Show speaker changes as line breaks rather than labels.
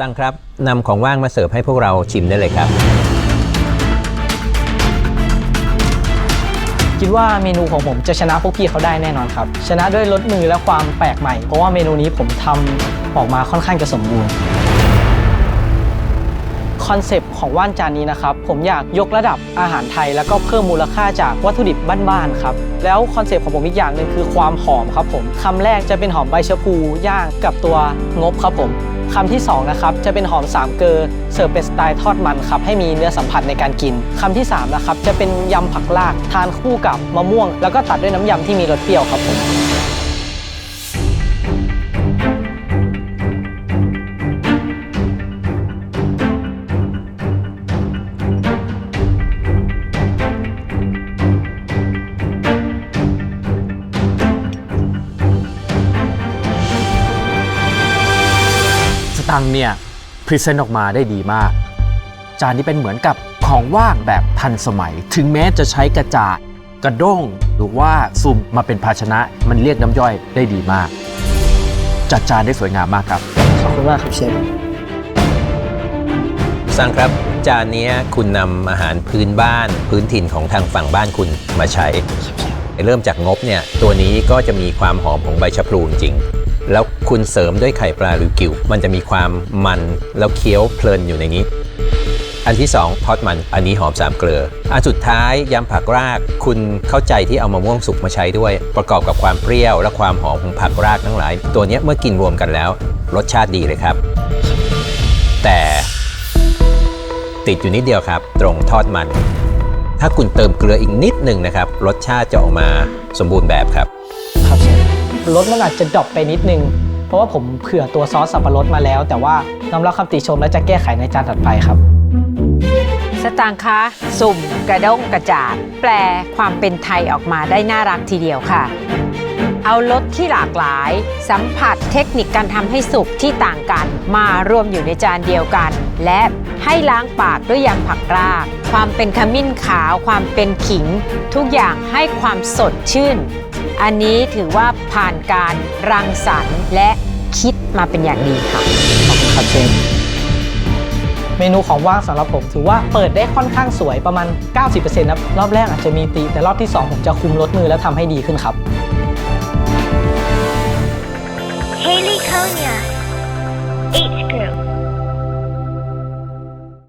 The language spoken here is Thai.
สังครับนำของว่างมาเสิร์ฟให้พวกเราชิมได้เลยครับ
คิดว่าเมนูของผมจะชนะพวกพี่เขาได้แน่นอนครับ ชนะด้วยรสมือและความแปลกใหม่ เพราะว่าเมนูนี้ผมทำออกมาค่อนข้างจะสมบูรณ์ คอนเซปต์ของว่านจานนี้นะครับ ผมอยากยกระดับอาหารไทย แล้วก็เพิ่มมูลค่าจากวัตถุดิบบ้านๆครับ แล้วคอนเซปต์ของผมอีกอย่างหนึ่งคือความหอมครับผมคำแรกจะเป็นหอมใบชะพูย่างกับตัวงบครับผม คำที่สองนะครับจะเป็นหอมสามเกลอเสิร์ฟเป็นสไตล์ทอดมันครับให้มีเนื้อสัมผัสในการกินคำที่สามนะครับจะเป็นยำผักลากทานคู่กับมะม่วง แล้วก็ตัดด้วยน้ำยำที่มีรสเปรี้ยวครับผม
สตังค์เนี่ยพรีเซนต์ออกมาได้ดีมาก จานนี้เป็นเหมือนกับของว่างแบบทันสมัย ถึงแม้จะใช้กระจาดกระด้งหรือว่าซุ่มมาเป็นภาชนะมันเรียกน้ำย่อยได้ดีมาก จัดจานได้สวยงามมากครับ
ขอบคุณมากครับเชฟ
สั่งครับ จานเนี้ยคุณนำอาหารพื้นบ้านพื้นถิ่นของทางฝั่งบ้านคุณมาใช้ เริ่มจากงบเนี่ยตัวนี้ก็จะมีความหอมของใบชะพลูจริงๆ แล้วคุณเสริมด้วยไข่ปลาริวกิว มันจะมีความมันแล้วเคี้ยวเพลินอยู่ในนี้ อันที่ 2 ทอดมันอันนี้หอมสามเกลือ อันสุดท้ายยำผักราก คุณเข้าใจที่เอามะม่วงสุกมาใช้ด้วย ประกอบกับความเปรี้ยวและความหอมของผักรากทั้งหลาย ตัวนี้เมื่อกินรวมกันแล้ว รสชาติดีเลยครับ แต่ติดอยู่นิดเดียวครับ ตรงทอดมัน ถ้าคุณเติมเกลืออีกนิดหนึ่งนะครับ รสชาติจะออกมาสมบูรณ์แบบครับ
รสมันอาจจะดรอปไปนิดนึง เพราะว่าผมเผื่อตัวซอสสับปะรดมาแล้ว แต่ว่าน้อมรับคำติชมและจะแก้ไขในจานถัดไปครับ
สตางค์คะสุ่มกระด้งกระจาด แปลความเป็นไทยออกมาได้น่ารักทีเดียวค่ะ เอารสที่หลากหลาย สัมผัสเทคนิคการทำให้สุกที่ต่างกัน มารวมอยู่ในจานเดียวกัน และให้ล้างปากด้วยยำผักราก ความเป็นขมิ้นขาว ความเป็นขิง ทุกอย่างให้ความสดชื่น อันนี้ถือว่าผ่านการรังสรรค์และคิดมาเป็นอย่างดีค่ะ
ขอบคุณครับเชฟเมนูของว่างสำหรับผม ถือว่าเปิดได้ค่อนข้างสวยประมาณ 90%ครับรอบแรกอาจจะมีตี แต่รอบที่ 2 ผมจะคุมรสมือและทำให้ดีขึ้นครับ
Haley Konya.